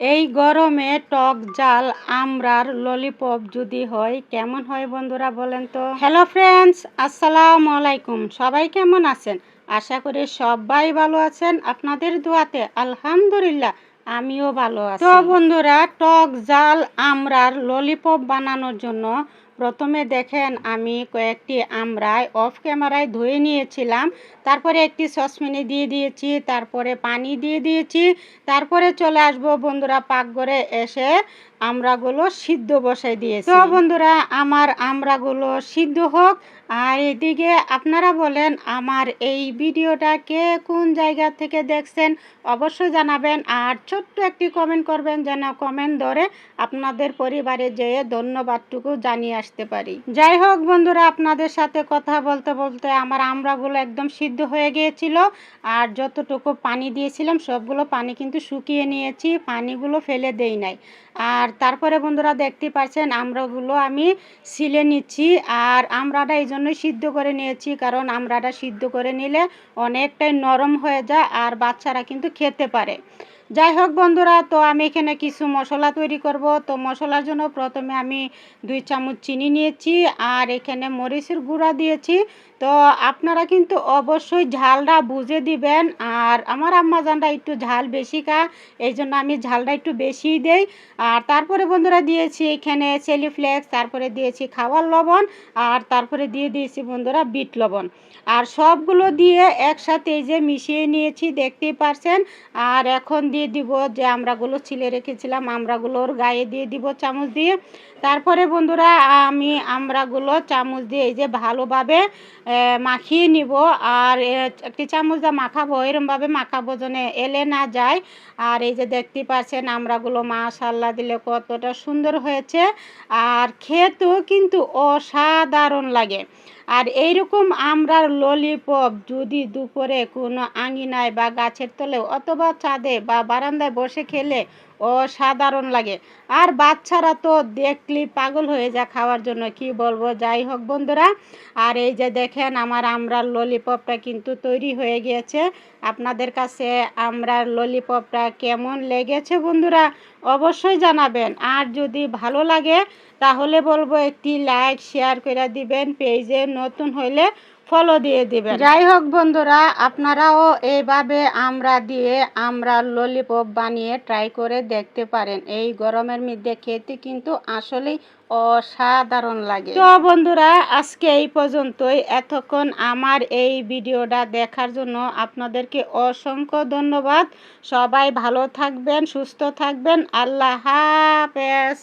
এই গরমে টক জাল, আমরার ললিপপ যদি হয়, কেমন হয় বন্ধুরা বলেন তো? হ্যালো ফ্রেন্ডস আসসালামু আলাইকুম। সবাই কেমন আছেন? আশা করি সবাই ভালো আছেন। আপনাদের দোয়াতে আলহামদুলিল্লাহ, আমিও ভালো আছি। তো বন্ধুরা, টক জাল, আমরার ললিপপ বানানোর জন্য প্রথমে দেখেন আমি কয়েকটি আমরায় অফ ক্যামেরায় ধুয়ে নিয়েছিলাম। তারপরে একটি সসপ্যানে দিয়ে দিয়েছি, তারপরে পানি দিয়ে দিয়েছি। তারপরে চলে আসব বন্ধুরা পাকঘরে এসে আমরাগুলো সিদ্ধ বসাই দিয়েছি। তো বন্ধুরা, আমার আমরাগুলো সিদ্ধ হোক। আর এদিকে আপনারা বলেন, আমার এই ভিডিওটা কে কোন জায়গা থেকে দেখছেন অবশ্যই জানাবেন। আর ছোট্ট একটি কমেন্ট করবেন যেন কমেন্ট ধরে আপনাদের পরিবারে যেয়ে ধন্যবাদটুকু জানিয়ে আসতে পারি। যাই হোক বন্ধুরা, আপনাদের সাথে কথা বলতে বলতে আমার আমরাগুলো একদম সিদ্ধ হয়ে গিয়েছিল। আর যতটুকু পানি দিয়েছিলাম, সবগুলো পানি কিন্তু শুকিয়ে নিয়েছি, পানিগুলো ফেলে দেই নাই। আর তারপরে বন্ধুরা দেখতে পাচ্ছেন, আমরাগুলো আমি সিলে নিচ্ছি। আর আমরাটা এই জন্যই সিদ্ধ করে নিয়েছি, কারণ আমরাটা সিদ্ধ করে নিলে অনেকটাই নরম হয়ে যায় আর বাচ্চারা কিন্তু খেতে পারে। যাই হোক বন্ধুরা, তো আমি এখানে কিছু মশলা তৈরি করব। তো মশলার জন্য প্রথমে আমি দুই চামচ চিনি নিয়েছি আর এখানে মরিচের গুঁড়া দিয়েছি। তো আপনারা কিন্তু অবশ্যই ঝালটা বুঝে দিবেন আর আমার আম্মাজানটা একটু ঝাল বেশি খা, এই জন্য আমি ঝালটা একটু বেশি দেই। আর তারপরে বন্ধুরা দিয়েছি এখানে চেলি ফ্লেক্স, তারপরে দিয়েছি খাওয়ার লবণ আর তারপরে দিয়ে দিয়েছি বন্ধুরা বিট লবণ। আর সবগুলো দিয়ে একসাথে এই যে মিশিয়ে নিয়েছি, দেখতেই পারছেন। আর এখন দিয়ে দিব, যে আমরাগুলো ছিলে রেখেছিলাম আমরাগুলোর গায়ে দিয়ে দিব চামচ দিয়ে। তারপরে বন্ধুরা, আমি আমরাগুলো চামচ দিয়ে এই যে ভালোভাবে মাখিয়ে নিব। আর একটি চামচ দিয়ে মাখাবো, এরমভাবে মাখাবো যেন এলে না যায়। আর এই যে দেখতে পাচ্ছেন, আমরাগুলো মাশাল্লাহ দিলে কতটা সুন্দর হয়েছে। আর খেতেও কিন্তু অসাধারণ লাগে। আর এইরকম আমরা ললিপপ যদি দুপুরে কোনো আঙিনায় বা গাছের তলে অথবা ছাদে বা বারান্দায় বসে খেলে অসাধারণ লাগে। আর বাচ্চারা তো দেখলি পাগল হয়ে যায় খাওয়ার জন্য, কি বলব? যাই হোক বন্ধুরা, আর এই যে দেখেন আমার আমরার ললিপপটা কিন্তু তৈরি হয়ে গিয়েছে। আপনাদের কাছে আমরার ললিপপটা কেমন লেগেছে বন্ধুরা অবশ্যই জানাবেন। আর যদি ভালো লাগে, তাহলে বলব একটি লাইক শেয়ার করে দিবেন। পেজে নতুন হইলে ফলো দিয়ে দিবেন। যাই হোক বন্ধুরা আপনারাও এইভাবে আমরা দিয়ে আমরা ললিপপ বানিয়ে ট্রাই করে দেখতে পারেন। এই গরমের মধ্যে খেতে কিন্তু আসলেই অসাধারণ লাগে। তো বন্ধুরা আজকে এই পর্যন্তই। এতক্ষণ আমার এই ভিডিওটা দেখার জন্য আপনাদেরকে অসংখ্য ধন্যবাদ। সবাই ভালো থাকবেন সুস্থ থাকবেন। আল্লাহ হাফেজ।